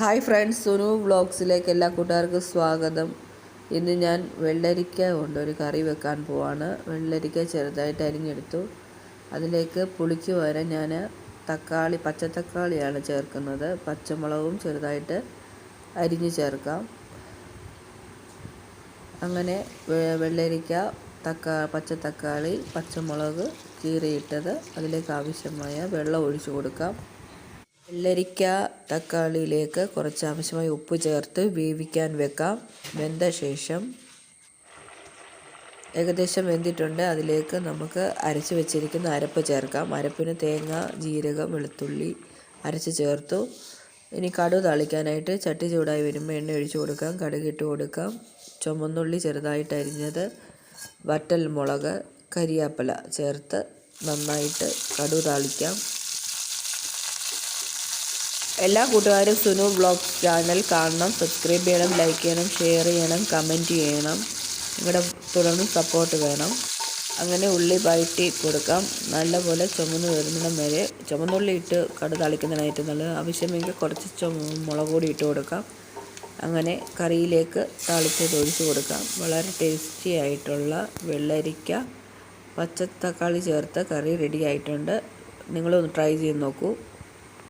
Hi friends Sunu വ്ളോഗ്സിലേക്ക് എല്ലാ കൂട്ടുകാർക്കും സ്വാഗതം. ഇന്ന് ഞാൻ വെള്ളരിക്ക കൊണ്ട് ഒരു കറി വെക്കാൻ പോവാണ്. വെള്ളരിക്ക ചെറുതായിട്ട് അരിഞ്ഞെടുത്തു. അതിലേക്ക് പുളിക്ക് പകരം ഞാൻ തക്കാളി പച്ചത്തക്കാളിയാണ് ചേർക്കുന്നത്. പച്ചമുളകും ചെറുതായിട്ട് അരിഞ്ഞ് ചേർക്കാം. അങ്ങനെ വെള്ളരിക്ക തക്കാ പച്ചത്തക്കാളി പച്ചമുളക് കീറിയിട്ടത് അതിലേക്ക് ആവശ്യമായ വെള്ളം ഒഴിച്ചു കൊടുക്കാം. വെള്ളരിക്ക തക്കാളിയിലേക്ക് കുറച്ച് ആവശ്യമായ ഉപ്പ് ചേർത്ത് വേവിക്കാൻ വെക്കാം. വെന്ത ശേഷം ഏകദേശം വെന്തിട്ടുണ്ട്. അതിലേക്ക് നമുക്ക് അരച്ച് വെച്ചിരിക്കുന്ന അരപ്പ് ചേർക്കാം. അരപ്പിന് തേങ്ങ ജീരകം വെളുത്തുള്ളി അരച്ച് ചേർത്തു. ഇനി കടു തളിക്കാനായിട്ട് ചട്ടി ചൂടായി വരുമ്പോൾ എണ്ണ ഒഴിച്ചു കൊടുക്കാം. കടുക് ഇട്ട് കൊടുക്കാം. ചുമന്നുള്ളി ചെറുതായിട്ട് അരിഞ്ഞത് വറ്റൽ മുളക് കരിയാപ്പില ചേർത്ത് നന്നായിട്ട് കടു താളിക്കാം. എല്ലാ കൂട്ടുകാരും സുനു ബ്ലോഗ് ചാനൽ കാണണം. സബ്സ്ക്രൈബ് ചെയ്യണം ലൈക്ക് ചെയ്യണം ഷെയർ ചെയ്യണം കമന്റ് ചെയ്യണം. നിങ്ങളുടെ തുടർന്ന് സപ്പോർട്ട് വേണം. അങ്ങനെ ഉള്ളി വഴറ്റി കൊടുക്കാം. നല്ലപോലെ ചുമന്ന് വരുന്നിടം വരെ ചുമന്നുള്ളി ഇട്ട് കടു തളിക്കുന്നതിനായിട്ട് നല്ലത് ആവശ്യമെങ്കിൽ കുറച്ച് ചുമ മുളക് ഇട്ട് കൊടുക്കാം. അങ്ങനെ കറിയിലേക്ക് തളിച്ചത് ഒഴിച്ച് കൊടുക്കാം. വളരെ ടേസ്റ്റി ആയിട്ടുള്ള വെള്ളരിക്ക പച്ചത്തക്കാളി ചേർത്ത കറി റെഡി ആയിട്ടുണ്ട്. നിങ്ങളൊന്ന് ട്രൈ ചെയ്ത് നോക്കൂ.